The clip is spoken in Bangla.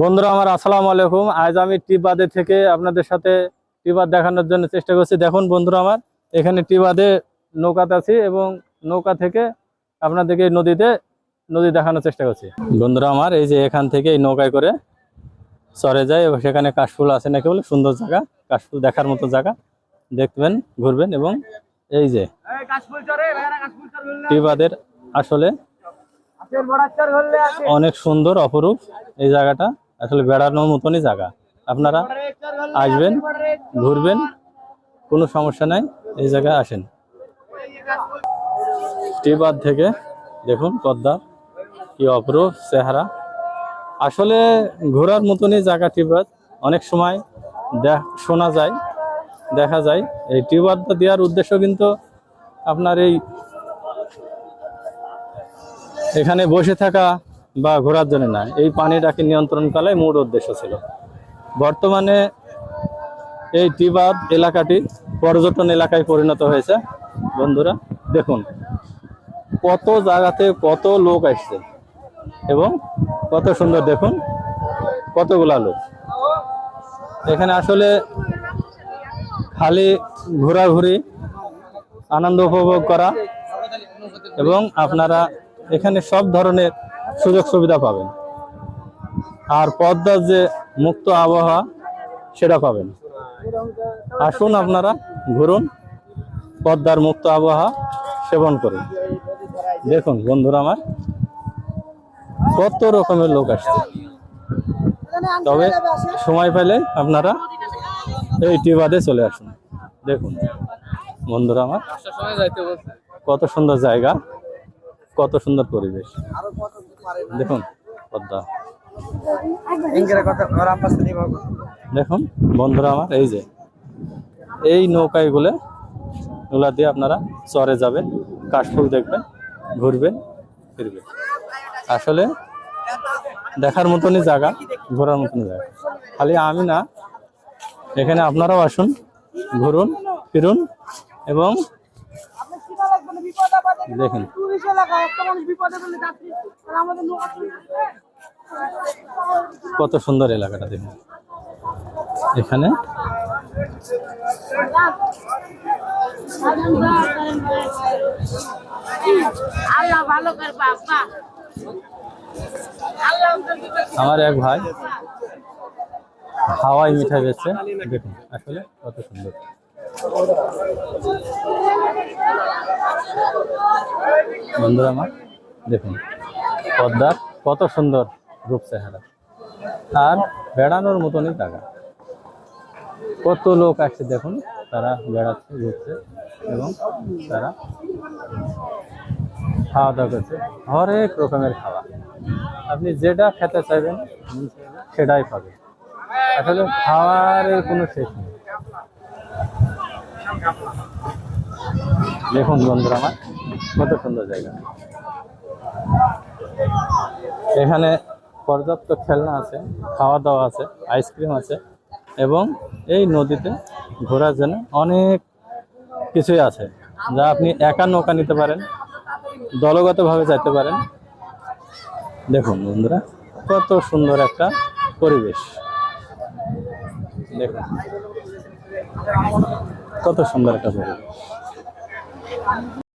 বন্ধুরা আমার আসসালামু আলাইকুম। আজ আমি টিবাদে থেকে আপনাদের সাথে টিবাদ দেখানোর জন্য চেষ্টা করছি। দেখুন বন্ধুরা আমার এখানে টিবাদে নৌকাতে আছি এবং নৌকা থেকে আপনাদেরকে নদীতে নদী দেখানোর চেষ্টা করছি। বন্ধুরা আমার এই যে এখান থেকে এই নৌকায় করে চরে যায় এবং সেখানে কাশফুল আছে নাকি বলে? সুন্দর জায়গা কাশফুল দেখার মতো জায়গা। দেখবেন ঘুরবেন এবং এই যে টিবাদের আসলে অনেক সুন্দর অপরূপ এই জায়গাটা। আসলে বেড়ানোর মতনই জায়গা। আপনারা আসবেন, ঘুরবেন, কোনো সমস্যা নাই, এই জায়গায় আসেন। টিবাদ থেকে দেখুন পদ্মা, কি অপরূপ চেহারা। আসলে ঘোরার মতনই জায়গা টিবাদ। অনেক সময় দেখ, শোনা যায়, দেখা যায়। এই টিবাদটা দেওয়ার উদ্দেশ্য কিন্তু আপনার এই এখানে বসে থাকা বা ঘোরার জন্য না। এই পানিটাকে নিয়ন্ত্রণ করাই মূল উদ্দেশ্য ছিল। বর্তমানে এই টিবাদ এলাকাটি পর্যটন এলাকায় পরিণত হয়েছে। বন্ধুরা, দেখুন, কত জায়গাতে কত লোক আসছে এবং কত সুন্দর, দেখুন, কতগুলা লোক। এখানে আসলে খালি ঘোরাঘুরি, আনন্দ উপভোগ করা এবং আপনারা এখানে সব ধরনের সুযোগ সুবিধা পাবেন। আর পদ্মার যে মুক্ত আবহাওয়া, সেটা পাবেন। আসুন আপনারা ঘুরুন, পদ্মার মুক্ত আবহাওয়া সেবন করুন। দেখুন বন্ধুরা আমার, কত রকমের লোক আসছে। তবে সময় পেলে আপনারা এই টিবাদে চলে আসুন। দেখুন বন্ধুরা আমার, কত সুন্দর জায়গা। কত সুন্দর পরিবেশ। দেখুন, পদ্মা। দেখুন, বন্ধুরা আমার, এই যে, এই নৌকাইগুলো গুলা দিয়ে আপনারা চরে যাবেন, কাশফুল দেখবেন, ঘুরবেন, ফিরবেন। আসলে দেখার মতনই জায়গা, ঘোরার মতনই জায়গা। খালি আমি না, এখানে আপনারাও আসুন, ঘুরুন, ফিরুন এবং দেখেন। কত সুন্দর এলাকাটা দেখুন। এখানে? আল্লাহ ভালো করে আমার এক ভাই হাওয়াই মিঠাই বেচছে দেখুন আসলে কত সুন্দর। বন্ধুরা আমার, দেখুন, পদ্মার কত সুন্দর রূপ চেহারা। আর বেড়ানোর মতনই জায়গা। কত লোক আসছে দেখুন, তারা বেড়াচ্ছে, ঘুরছে এবং তারা খাওয়া দাওয়া করছে। হরেক রকমের খাওয়া। আপনি যেটা খেতে চাইবেন, সেটাই পাবেন। আসলে খাওয়ারের কোনো শেষ নেই। দেখুন বন্ধুরা আমার, কত সুন্দর জায়গা। এখানে পর্যাপ্ত খেলনা আছে খাওয়া দাওয়া আছে আইসক্রিম আছে, এবং এই নদীতে ঘোরার জন্য অনেক কিছুই আছে, যা আপনি একা নৌকা নিতে পারেন, দলগতভাবে যেতে পারেন। দেখুন বন্ধুরা, কত সুন্দর একটা পরিবেশ। দেখুন। কত সুন্দর একটা